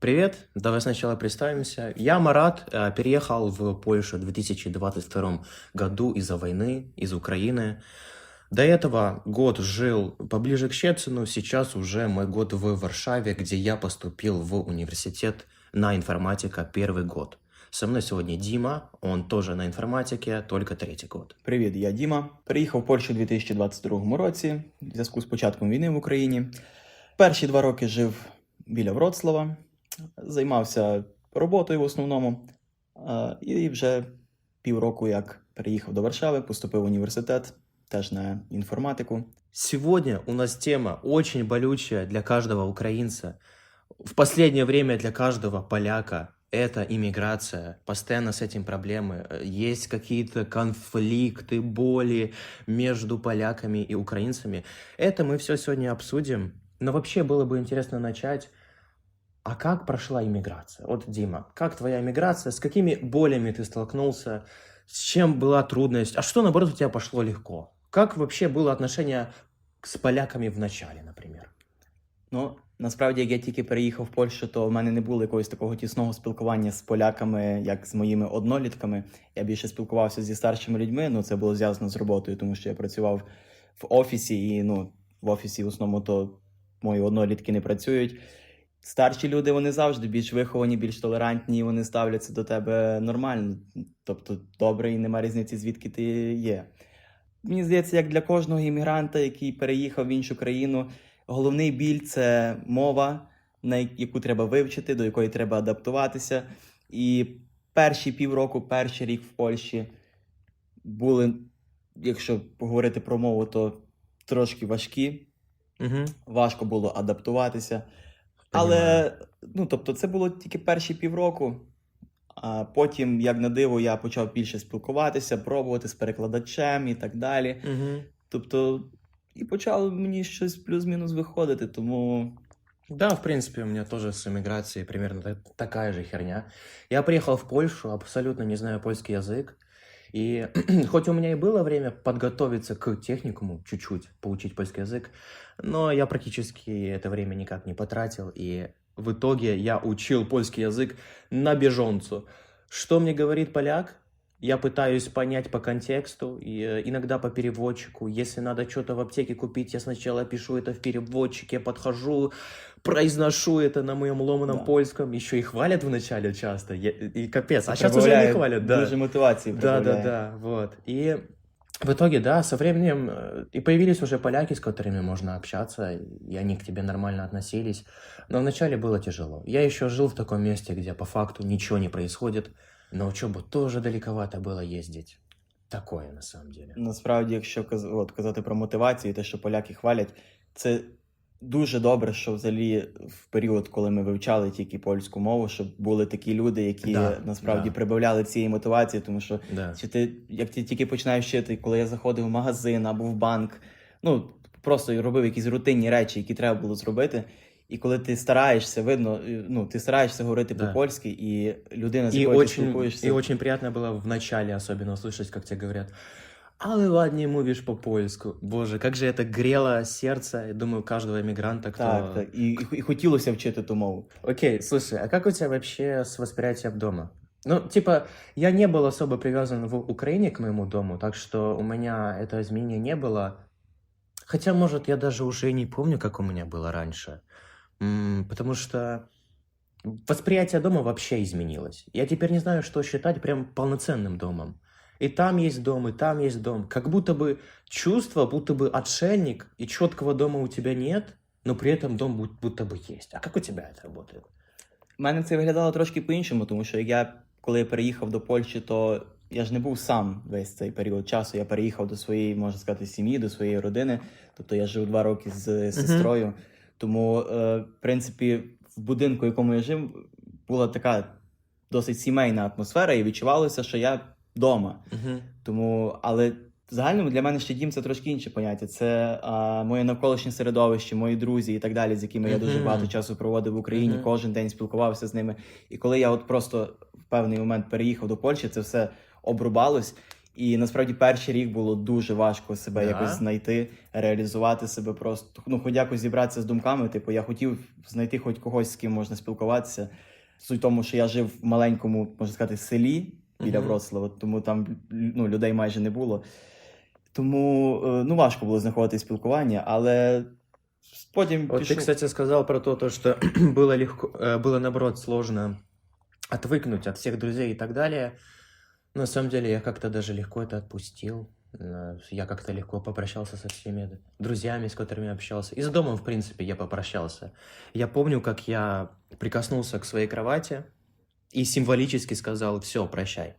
Привет, давай сначала представимся. Я Марат, э, переехал в Польшу в 2022 году из-за войны, из Украины. До этого год жил поближе к Щецину, сейчас уже мой год в Варшаве, где я поступил в университет на информатика первый год. Со мной сегодня Дима, он тоже на информатике, только третий год. Привіт, я Діма. Приїхав в Польщу у 2022 році в зв'язку з початком війни в Україні. Перші два роки жив біля Вроцлава, займався роботою в основному. А, І вже півроку, як переїхав до Варшави, поступив в університет теж на інформатику. Сегодня у нас тема очень болючая для каждого украинца. В последнее время для каждого поляка это иммиграция. Постоянно с этим проблемы. Э, Есть какие-то конфликты, боли между поляками и украинцами. Это мы все сегодня обсудим. Но вообще было бы интересно начать. А как прошла иммиграция? Вот, Дима, как твоя иммиграция? С какими болями ты столкнулся? С чем была трудность? А что, наоборот, у тебя пошло легко? Как вообще было отношение с поляками в начале, например? Ну, насправді, як я тільки переїхав в Польщу, то в мене не було якогось такого тісного спілкування з поляками, як з моїми однолітками. Я більше спілкувався зі старшими людьми. Ну, це було зв'язано з роботою, тому що я працював в офісі, і ну, в офісі в основному то мої однолітки не працюють. Старші люди вони завжди більш виховані, більш толерантні, і вони ставляться до тебе нормально. Тобто добре, і нема різниці, звідки ти є. Мені здається, як для кожного іммігранта, який переїхав в іншу країну, головний біль це мова, на яку треба вивчити, до якої треба адаптуватися. І перші півроку, перший рік в Польщі були, якщо поговорити про мову, то трошки важкі. Угу. Важко було адаптуватися. Але ну, тобто, це було тільки перші півроку. А потім, як на диво, я почав більше спілкуватися, пробувати з перекладачем і так далі. Угу. Тобто, і почало мені щось плюс-мінус виходити, тому Да, в принципе, у меня тоже с иммиграцией примерно та- такая же херня. Я приехал в Польшу, абсолютно не знаю польский язык. И хоть у меня и было время подготовиться к техникуму, чуть-чуть поучить польский язык, но я практически это время никак не потратил. И в итоге я учил польский язык на бежонцу. Что мне говорит поляк? Я пытаюсь понять по контексту, и э, иногда по переводчику. Если надо что-то в аптеке купить, я сначала пишу это в переводчике, подхожу, произношу это на моем ломаном Да. польском. Еще и хвалят вначале часто. Я- и капец. це а сейчас уже не прибавляє хвалят, да. дуже мотивації. Да, да, прибавляє. да, вот. И в итоге, да, со временем э, и появились уже поляки, с которыми можно общаться, и они к тебе нормально относились. Но вначале было тяжело. Я еще жил в таком месте, где по факту ничего не происходит. На учебу тоже далековато было ездить. Такое на самом деле. Насправді, якщо каз- от, казати про мотивацію, і те, що поляки хвалять, це дуже добре, що взагалі в період, коли ми вивчали тільки польську мову, щоб були такі люди, які Да, насправді да. прибавляли цієї мотивації, тому що Да. Чи ти, як ти тільки починаєш вчити, коли я заходив в магазин або в банк, ну просто робив якісь рутинні речі, які треба було зробити. І коли ти стараєшся, видно, і, ну ти стараєшся говорити Да. по-польськи, і людина, з И якою ти очень, спілкуєшся, и очень приятно было в начале особенно услышать, как тебе говорят, але ладно, мовишь по-польску. Боже, как же это грело сердце, я думаю, каждого иммигранта, кто... так, так. І, і, і хотілося вчити ту мову. Окей, слушай, а как у тебя вообще с восприятием дома? Ну, типа, я не был особо привязан в Украине к моему дому, так что у меня этого изменения не было. Хотя, может, я даже уже и не помню, как у меня было раньше. М, потому что восприятие дома вообще изменилось. Я теперь не знаю, что считать прям полноценным домом. И там есть дом, и там есть дом. Как будто бы чувство, будто бы отшельник, и четкого дома у тебя нет, но при этом дом бу- будто бы есть. А как у тебя это работает? У мене це виглядало трошки по-іншому, тому що я, коли я переїхав до Польщі, то я ж не був сам весь цей період часу. Я переїхав до своєї, можна сказати, сім'ї, до своєї родини. Тобто я жив два роки з сестрою. Тому, е, в принципі, в будинку, в якому я жив, була така досить сімейна атмосфера, і відчувалося, що я вдома. Угу. Тому, але в загальному для мене ще дім це трошки інше поняття. Це а, моє навколишнє середовище, мої друзі і так далі, з якими я дуже багато часу проводив в Україні, кожен день спілкувався з ними. І коли я от просто в певний момент переїхав до Польщі, це все обрубалось. І насправді перший рік було дуже важко себе Да? якось знайти, реалізувати себе просто. Ну, хоч якось зібратися з думками. Типу, я хотів знайти хоч когось, з ким можна спілкуватися. Суть в тому, що я жив в маленькому, можна сказати, селі біля Мгм. Вроцлава, тому там ну, людей майже не було. Тому е, ну, важко було знаходити спілкування, але потім Вот ты, пішов. кстати, сказал про то, то что было легко, э, было наоборот сложно отвыкнуть от всех друзей и так далее. На самом деле я как-то даже легко это отпустил. Э, Я как-то легко попрощался со всеми друзьями, с которыми общался. И с домом, в принципе, я попрощался. Я помню, как я прикоснулся к своей кровати и символически сказал «все, прощай».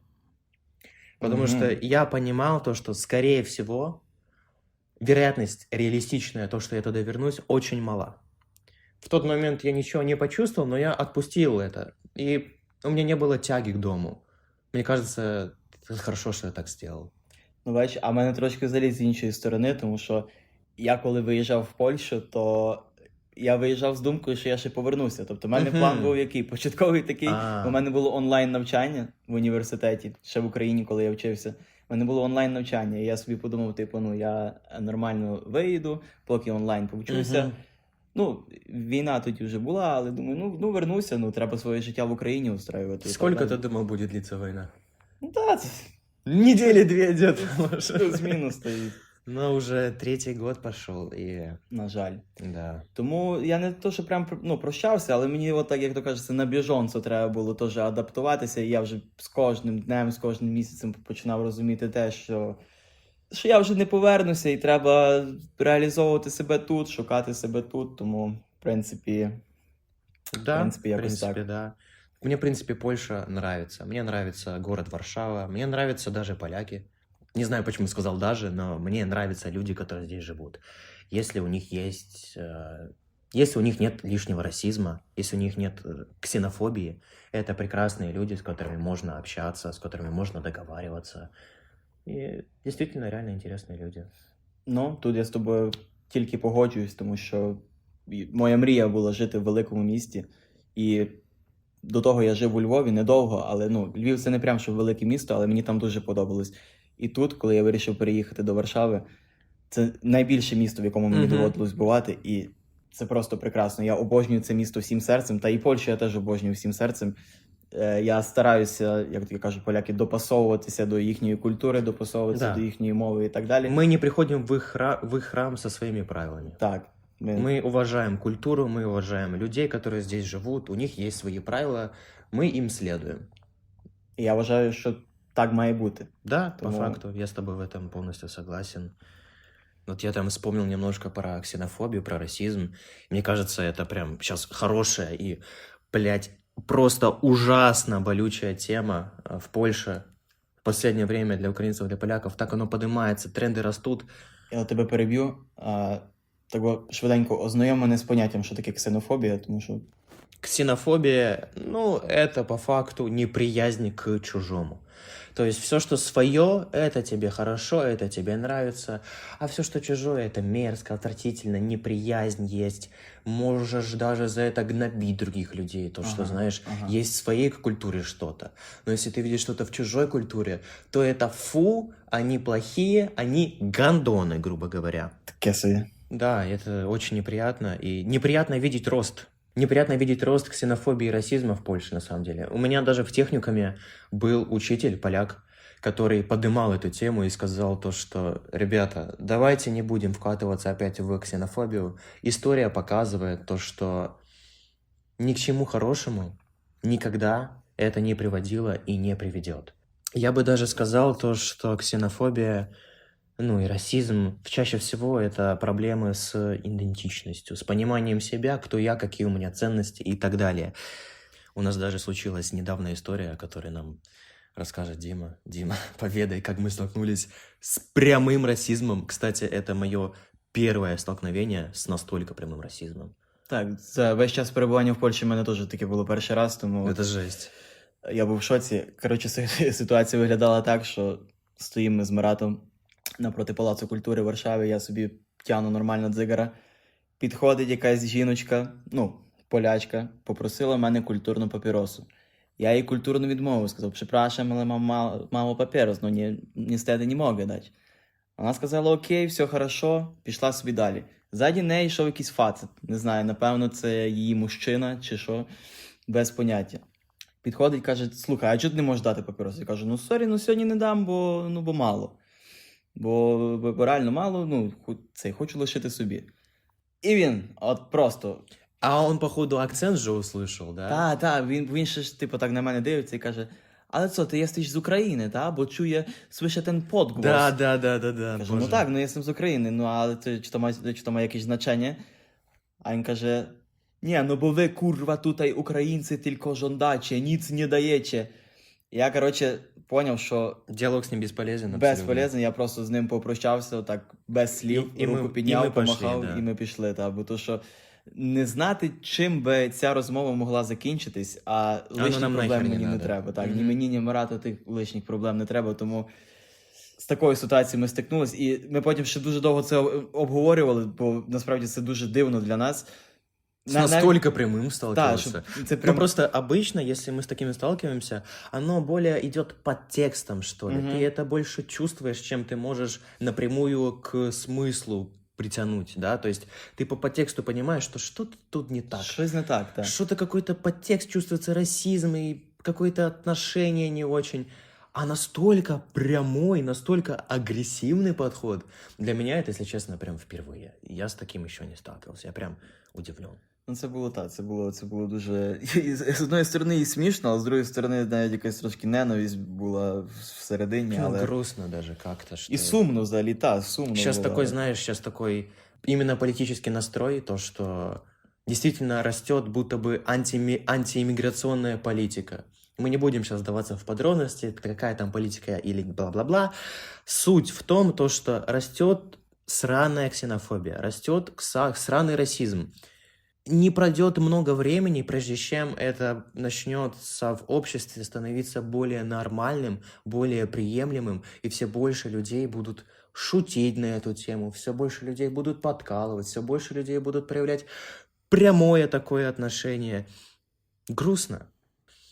Потому Мгм. что я понимал то, что, скорее всего, вероятность реалистичная, то, что я туда вернусь, очень мала. В тот момент я ничего не почувствовал, но я отпустил это. И у меня не было тяги к дому. Мне кажется, это хорошо, что я так сделал. Ну, бач, а в мене трошки взагалі з іншої сторони, тому що я коли виїжджав в Польщу, то я виїжджав з думкою, що я ще повернуся. Тобто, в мене Мгм. план був який? Початковий такий. А. У мене було онлайн навчання в університеті, ще в Україні, коли я вчився. У мене було онлайн навчання, і я собі подумав, типу, ну я нормально виїду, поки онлайн повчуся. Мгм. Ну, війна тоді вже була, але думаю, ну, ну вернуся, ну треба своє життя в Україні устраювати. і Сколько далі. ты думал будет длиться война? Ну, так, це Недели две идет. плюс-мінус стоїть, Но уже третий год пошел, и на жаль. да. Тому я не то, що прям ну, прощався, але мені, от так, як то кажеться, на біжонцю треба було теж адаптуватися. І я вже з кожним днем, з кожним місяцем починав розуміти те, що, що я вже не повернуся, і треба реалізовувати себе тут, шукати себе тут. Тому, в принципі, Да, принципе, в якось принципе, так. да. Мне, в принципе, Польша нравится. Мне нравится город Варшава. Мне нравятся даже поляки. Не знаю, почему сказал даже, но мне нравятся люди, которые здесь живут. Если у них есть... э, Если у них нет лишнего расизма, если у них нет э, ксенофобии, это прекрасные люди, с которыми можно общаться, с которыми можно договариваться. И действительно реально интересные люди. ну, тут я з тобою тільки погоджуюсь, тому що моя мрія була жити в великому місті. І до того я жив у Львові недовго, але ну, Львів це не прям що велике місто, але мені там дуже подобалось. І тут, коли я вирішив переїхати до Варшави, це найбільше місто, в якому мені Мгм. доводилось бувати, і це просто прекрасно. Я обожнюю це місто всім серцем, та і Польщу я теж обожнюю всім серцем. Е, Я стараюся, як я кажу, поляки, допасовуватися до їхньої культури, допасовуватися Да. до їхньої мови і так далі. Мы не приходим в их, хра- в их храм со своими правилами. Так, ми, Мы уважаем культуру, мы уважаем людей, которые здесь живут, у них есть свои правила, мы им следуем. і я вважаю, що так має бути. Да, Тому- по факту, я с тобой в этом полностью согласен. Вот я там вспомнил немножко про ксенофобию, про расизм. Мне кажется, это прям сейчас хорошая и, блядь, просто ужасно болючая тема э, в Польше. В последнее время для украинцев, для поляков так оно поднимается, тренды растут. Я тебе переб'ю. А, так бо швиденько ознайом мене з поняттям, що таке ксенофобія, тому що Ксенофобия, ну, это по факту неприязнь к чужому. То есть все, что свое, это тебе хорошо, это тебе нравится, а все, что чужое, это мерзко, отвратительно, неприязнь есть. Можешь даже за это гнобить других людей, то, что, Ага, знаешь, ага. есть в своей культуре что-то. Но если ты видишь что-то в чужой культуре, то это фу, они плохие, они гандоны, грубо говоря. таке собі. Да, это очень неприятно. И неприятно видеть рост. Неприятно видеть рост ксенофобии и расизма в Польше, на самом деле. У меня даже в техникуме был учитель, поляк, который подымал эту тему и сказал то, что, ребята, давайте не будем вкатываться опять в ксенофобию. История показывает то, что ни к чему хорошему никогда это не приводило и не приведет. Я бы даже сказал то, что ксенофобия ну и расизм чаще всего это проблемы с идентичностью, с пониманием себя, кто я, какие у меня ценности и так далее. У нас даже случилась недавно история, о которой нам расскажет Дима. Дима, поведай, как мы столкнулись с прямым расизмом. Кстати, это мое первое столкновение с настолько прямым расизмом. Так, за весь час перебування в Польщі в мене теж таке було перший раз, тому Это жесть. я був в шоці. Коротше, си- ситуація виглядала так, що стоїмо ми з Маратом напроти Палацу культури в Варшаві, я собі тяну нормально дзигара. Підходить якась жіночка, ну, полячка, попросила мене культурну папіросу. Я їй культурно відмовив, сказав, припрашуємо, але мам, мало, мало папірус, ну ні, ністети не можу дати. Вона сказала, окей, все хорошо, пішла собі далі. Ззаді неї йшов якийсь фацет. Не знаю, напевно, це її мужчина чи що, без поняття. Підходить, каже: слухай, а чого ти не можеш дати папірос? Я кажу, ну сорі, ну сьогодні не дам, бо, ну, бо мало. Бо, бо, реально мало, ну, це хочу лишити собі. І він, от просто. А он, походу, акцент же услышал, да? Та, та, він, він ще ж, типу, так на мене дивиться і каже: Але co, ти єстиш з України, та? Бо чує, słyszę ten podgłos. Да, да, да, да, да. Кажу, ну так, ну я jestem з України, ну але це чи то має, чи то має якесь значення? А він каже: Ні, ну бо ви, курва, тут українці тільки жондаче, ніц не даєте. Я, коротше, поняв, що Диалог с ним бесполезен. абсолютно. безполезно, я просто з ним попрощався, так без слів, І- і руку ми- підняв, і ми пішли, помахав, да. і ми пішли. Та, бо то, що не знати, чим би ця розмова могла закінчитись, а лишні нам проблем нахер не мені не надо. треба. Так, ні Мгм. мені, ні Марату тих лишніх проблем не треба, тому. З такою ситуацією ми стикнулись, і ми потім ще дуже довго це обговорювали, бо насправді це дуже дивно для нас. С На- настолько прямым Та, сталкиваться. щоб це Ну, прям просто обычно, если мы с такими сталкиваемся, оно более идет под текстом, что ли. Мгм. Ты это больше чувствуешь, чем ты можешь напрямую к смыслу притянуть, да? То есть ты по подтексту понимаешь, что что-то тут не так. щось не так. так. Что-то какой-то подтекст чувствуется расизм и какое-то отношение не очень. А настолько прямой, настолько агрессивный подход. Для меня это, если честно, прям впервые. Я с таким еще не сталкивался. Я прям удивлен. Ну, це було так, це було, це було дуже. І з з одної сторони і смішно, а з другої сторони навіть якась трошки ненависть була всередині, Ну, але. грустно даже как-то. Что... І сумно взагалі, та, сумно. Сейчас було. такой, знаешь, сейчас такой именно политический настрой, то, что действительно растет будто бы антими... антииммиграционная политика. Мы не будем сейчас сдаваться в подробности, какая там политика или бла-бла-бла. Суть в том, то, что растет сраная ксенофобия, растет кса- сраный расизм. Не пройдет много времени, прежде чем это начнется в обществе становиться более нормальным, более приемлемым, и все больше людей будут шутить на эту тему, все больше людей будут подкалывать, все больше людей будут проявлять прямое такое отношение. Грустно.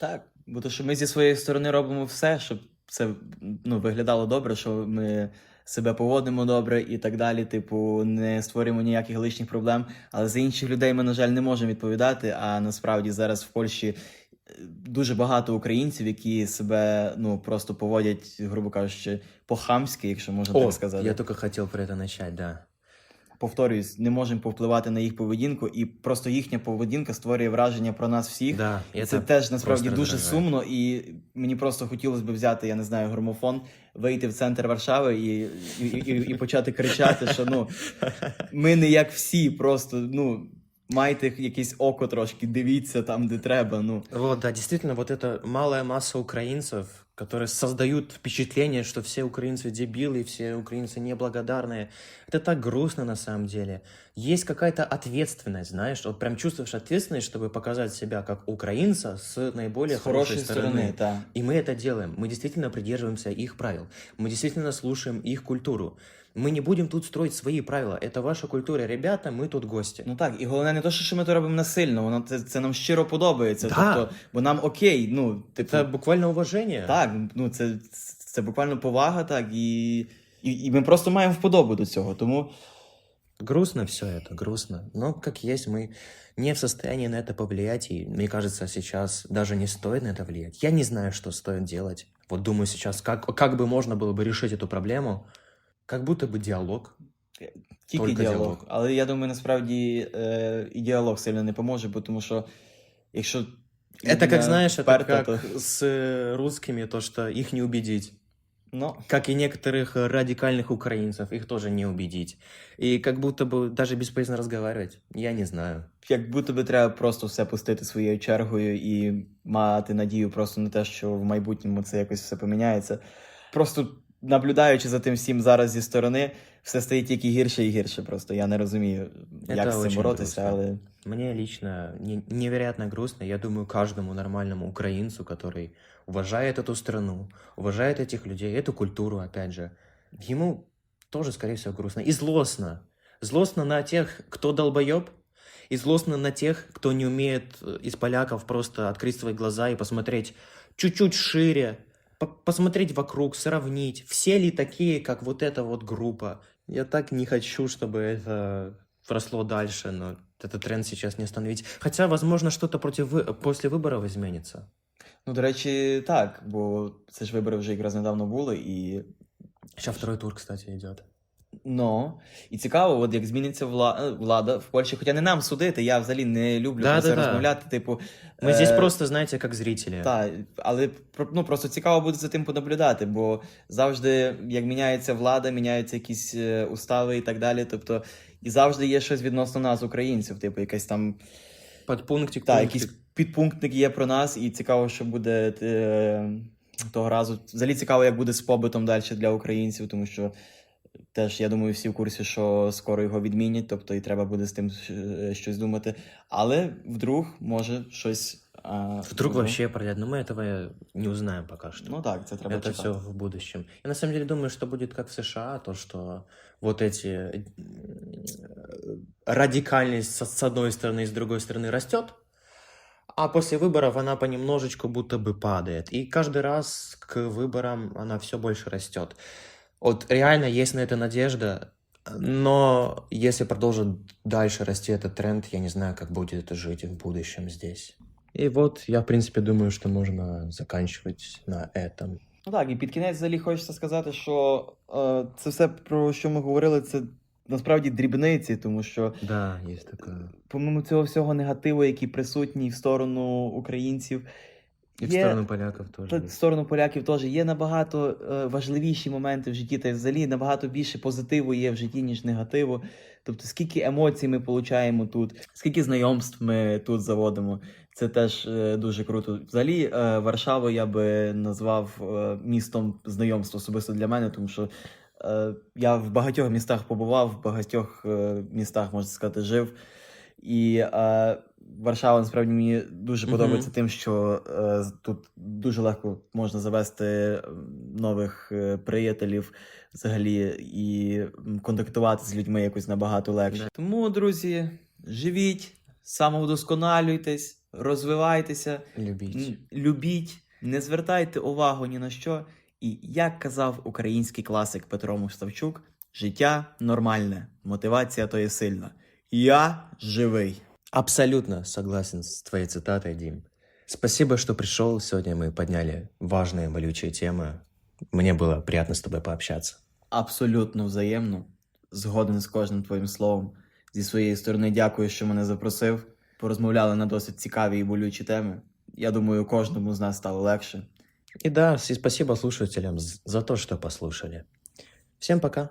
Так, бо то, що ми зі своєї сторони робимо все, щоб це ну, виглядало добре, що ми себе поводимо добре і так далі. Типу, не створюємо ніяких лишніх проблем. Але за інших людей ми, на жаль, не можемо відповідати. А насправді зараз в Польщі е, дуже багато українців, які себе ну просто поводять, грубо кажучи, по-хамськи, якщо можна так сказати. я тільки хотів про это начать, да. Повторююсь, не можемо повпливати на їх поведінку, і просто їхня поведінка створює враження про нас всіх. Да, І це теж насправді дуже раздражає. сумно, і мені просто хотілося б взяти, я не знаю, громофон, вийти в центр Варшави і, і, і, і почати кричати, що ну ми не як всі, просто ну майте якесь око трошки, дивіться там, де треба. Ну Вот, да, действительно, вот эта малая масса украинцев, которые создают впечатление, что все украинцы дебилы, все украинцы неблагодарные. Это так грустно на самом деле. Есть какая-то ответственность, знаешь, вот прям чувствуешь ответственность, чтобы показать себя как украинца с наиболее з хорошей хорошої стороны. сторони, так. И мы это делаем. Мы действительно придерживаемся их правил. Мы действительно слушаем их культуру. Мы не будем тут строить свои правила. Это ваша культура, ребята, мы тут гости. Ну так, і головне не те, що ми то робимо насильно, воно це, це нам щиро подобається. Да. Тобто, бо нам окей, ну типу, Это буквально уважение. Так, ну це, це буквально повага, так, і, і, і ми просто маємо вподобу до цього. Тому Грустно все это, грустно. Но как есть, мы не в состоянии на это повлиять. И мне кажется, сейчас даже не стоит на это влиять. Я не знаю, что стоит делать. Вот думаю сейчас, как, как бы можно было бы решить эту проблему. Как будто бы диалог. тільки Тільки діалог. діалог. Але я думаю, насправді е, і діалог сильно не поможе, бо тому що якщо. Это как, людина знаешь, это вперта, как то- с э, русскими, то, что их не убедить. Ну, Как и некоторых э, радикальных украинцев, их тоже не убедить. И как будто бы даже бесполезно разговаривать. Я не знаю. як будто би треба просто все пустити своєю чергою і мати надію просто на те, що в майбутньому це якось все поміняється. Просто наблюдаючи за тим всім зараз зі сторони, все стає тільки гірше і гірше. Просто я не розумію, Це як з цим очень боротися, грустно. але. Мне лично не- невероятно грустно. Я думаю, каждому нормальному украинцу, который уважает эту страну, уважает этих людей, эту культуру, опять же, ему тоже, скорее всего, грустно. И злостно. Злостно на тех, кто долбоеб, И злостно на тех, кто не умеет э, из поляков просто открыть свои глаза и посмотреть чуть-чуть шире, по- посмотреть вокруг, сравнить, все ли такие, как вот эта вот группа. Я так не хочу, чтобы это росло дальше, но этот тренд сейчас не остановить. Хотя, возможно, что-то против вы- после выборов изменится. Ну, до речі, так, бо це ж вибори вже якраз недавно були, і Сейчас второй тур, кстати, идет. Ну, і цікаво, от як зміниться вла... е, влада в Польщі, хоча не нам судити, я взагалі не люблю Да, про це да, да. розмовляти. Типу, Мы здесь е, просто, знаете, как зрители. Так, але ну, просто цікаво буде за тим понаблюдати, бо завжди, як міняється влада, міняються якісь е, устави і так далі. Тобто, і завжди є щось відносно нас, українців, типу, якась там Подпунктик, так, якийсь підпунктик є про нас, і цікаво, що буде е, того разу. Взагалі цікаво, як буде з побитом далі для українців, тому що теж я думаю, всі в курсі, що скоро його відмінять, тобто і треба буде з тим е, щось думати. Але вдруг може щось. А, Вдруг ну, вообще пройдет, но мы этого не узнаем пока что. Ну так, це треба Это чекати. все в будущем. Я на самом деле думаю, что будет как в США, то, что вот эти э, радикальность с с одной стороны и с другой стороны растет, а после выборов она понемножечку будто бы падает. И каждый раз к выборам она все больше растет. Вот реально есть на это надежда, но если продолжит дальше расти этот тренд, я не знаю, как будет это жить в будущем здесь. И вот я, в принципе, думаю, что можно заканчивать на этом. Ну так, і під кінець взагалі хочеться сказати, що е, це все, про що ми говорили, це насправді дрібниці, тому що Да, есть такое. помимо цього всього негативу, який присутній в сторону українців, И в є- сторону поляков тоже. Та в сторону поляків теж є набагато е, важливіші моменти в житті, та взагалі набагато більше позитиву є в житті, ніж негативу. Тобто, скільки емоцій ми получаємо тут, скільки знайомств ми тут заводимо. Це теж е, дуже круто. Взагалі, е, Варшаву я би назвав містом знайомств особисто для мене, тому що я в багатьох містах побував, в багатьох містах, можна сказати, жив. І е, Варшава насправді мені дуже Мгм. подобається тим, що е, тут дуже легко можна завести нових е, приятелів взагалі і контактувати з людьми якось набагато легше. Да. Тому, друзі, живіть, самовдосконалюйтесь, розвивайтеся, Любить. м, любіть, не звертайте увагу ні на що. І як казав український класик Петро Муставчук, життя нормальне, мотивація то є сильна. Я живий. Абсолютно согласен с твоей цитатой, Дим. Спасибо, что пришел. Сегодня мы подняли важные, болючие темы. Мне было приятно с тобой пообщаться. Абсолютно взаємно. Згоден з кожним твоїм словом. Зі своєї сторони, дякую, що мене запросив. Порозмовляли на досить цікаві і болючі теми. Я думаю, кожному з нас стало легше. И да, и спасибо слушателям з- за то, что послушали. Всем пока.